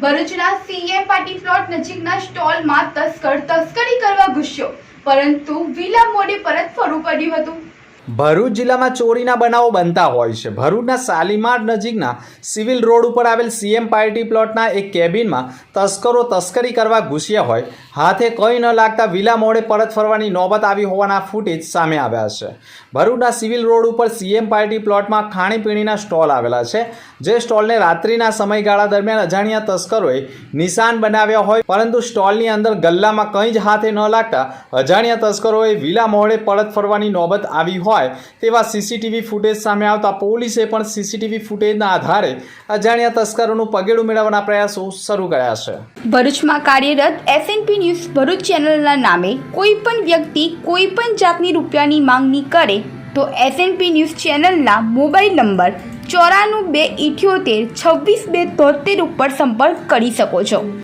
ભરૂચના CM party plot નજીકના સ્ટોલમાં તસ્કર તસ્કરી કરવા ઘૂસ્યો. પરંતુ વિલા મોડે પરત ફરવું પડ્યું હતું. ભરૂચ જિલ્લામાં ચોરીના બનાવો બનતા હોય છે. ભરૂચના શાલીમાર નજીકના સિવિલ રોડ ઉપર આવેલ સીએમ પાર્ટી પ્લોટના એક કેબિનમાં તસ્કરો તસ્કરી કરવા ઘૂસ્યા હોય. હાથે કંઈ ન લાગતા વિલા મોડે પરત ફરવાની નોબત આવી હોવાના ફૂટેજ સામે આવ્યા છે. ભરૂચના સિવિલ રોડ ઉપર સીએમ પાર્ટી પ્લોટમાં ખાણીપીણીના સ્ટોલ આવેલા છે. જે સ્ટોલને રાત્રિના સમયગાળા દરમિયાન અજાણ્યા તસ્કરોએ નિશાન બનાવ્યા હોય, પરંતુ સ્ટોલની અંદર ગલ્લામાં કંઈ જ હાથે ન લાગતા અજાણ્યા તસ્કરોએ વિલા મોડે પરત ફરવાની નોબત આવી હોય તેવા સીસીટીવી ફૂટેજ સામે આવતા પોલીસે પણ સીસીટીવી ફૂટેજના આધારે અજાણ્યા તસ્કરોનું પગેડું મેળવવાના પ્રયાસો શરૂ કર્યા છે. ભરૂચમાં કાર્યરત એસએનપી ન્યૂઝ ભરૂચ ચેનલના નામે કોઈ પણ વ્યક્તિ કોઈ પણ જાતની રૂપિયાની માંગણી કરે તો એસએનપી ન્યૂઝ ચેનલના મોબાઈલ નંબર ચોરાણું બે ઇઠ્યોતેર છવ્વીસ બે તોતેર ઉપર સંપર્ક કરી શકો છો.